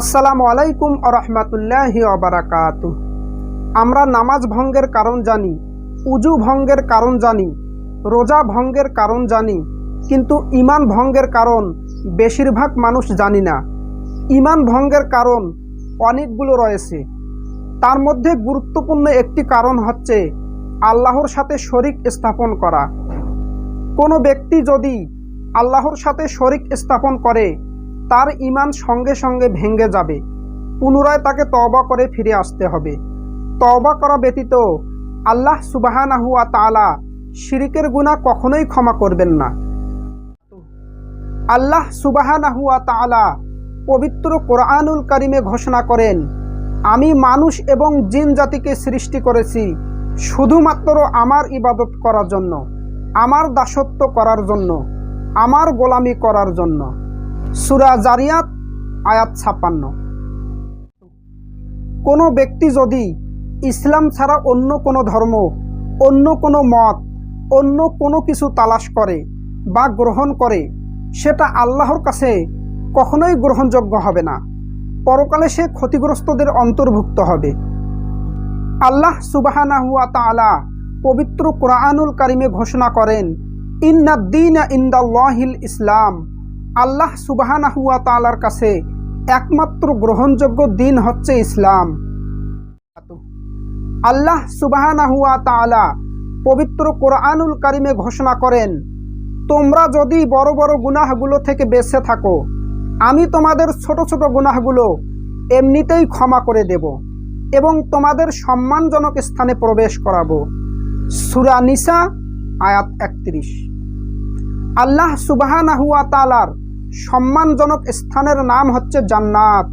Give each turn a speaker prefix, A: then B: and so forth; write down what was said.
A: আসসালামু আলাইকুম আরহামাতুল্লাহি অবরাকাত আমরা নামাজ ভঙ্গের কারণ জানি, উজু ভঙ্গের কারণ জানি, রোজা ভঙ্গের কারণ জানি, কিন্তু ইমান ভঙ্গের কারণ বেশিরভাগ মানুষ জানি না। ইমান ভঙ্গের কারণ অনেকগুলো রয়েছে। তার মধ্যে গুরুত্বপূর্ণ একটি কারণ হচ্ছে আল্লাহর সাথে শরিক স্থাপন করা। কোনো ব্যক্তি যদি আল্লাহর সাথে শরিক স্থাপন করে তার ইমান সঙ্গে সঙ্গে ভেঙে যাবে। পুনরায় তাকে তওবা করে ফিরে আসতে হবে। তওবা করা ব্যতীত আল্লাহ সুবাহানাহুয়া তালা শিরিকের গুণা কখনোই ক্ষমা করবেন না। আল্লাহ সুবাহানাহুয়া তালা পবিত্র কোরআনুল কারিমে ঘোষণা করেন, আমি মানুষ এবং জিন জাতিকে সৃষ্টি করেছি শুধুমাত্র আমার ইবাদত করার জন্য, আমার দাসত্ব করার জন্য, আমার গোলামি করার জন্য। সুরা জারিয়াত, আয়াত ছাপ্পান্ন। কোনো ব্যক্তি যদি ইসলাম ছাড়া অন্য কোনো ধর্ম, অন্য কোনো মত, অন্য কোনো কিছু তালাশ করে বা গ্রহণ করে, সেটা আল্লাহর কাছে কখনোই গ্রহণযোগ্য হবে না। পরকালে সে ক্ষতিগ্রস্তদের অন্তর্ভুক্ত হবে। আল্লাহ তালা পবিত্র কোরআনুল কারিমে ঘোষণা করেন ইন্নাদ্দিন ইন্দাল্লাহিল ইসলাম। আল্লাহ সুবাহানাহুয়া তালার কাছে একমাত্র গ্রহণযোগ্য দিন হচ্ছে ইসলাম। আল্লাহ সুবাহানাহুয়া তালা পবিত্র কোরআনুল কারিমে ঘোষণা করেন, তোমরা যদি বড় বড় গুনাহগুলো থেকে বেঁচে থাকো, আমি তোমাদের ছোট ছোট গুনাহগুলো এমনিতেই ক্ষমা করে দেব এবং তোমাদের সম্মানজনক স্থানে প্রবেশ করাবো। সুরা নিসা, আয়াত একত্রিশ। আল্লাহ সুবাহানাহুয়া তালার সম্মানজনক স্থানের নাম হচ্ছে জান্নাত।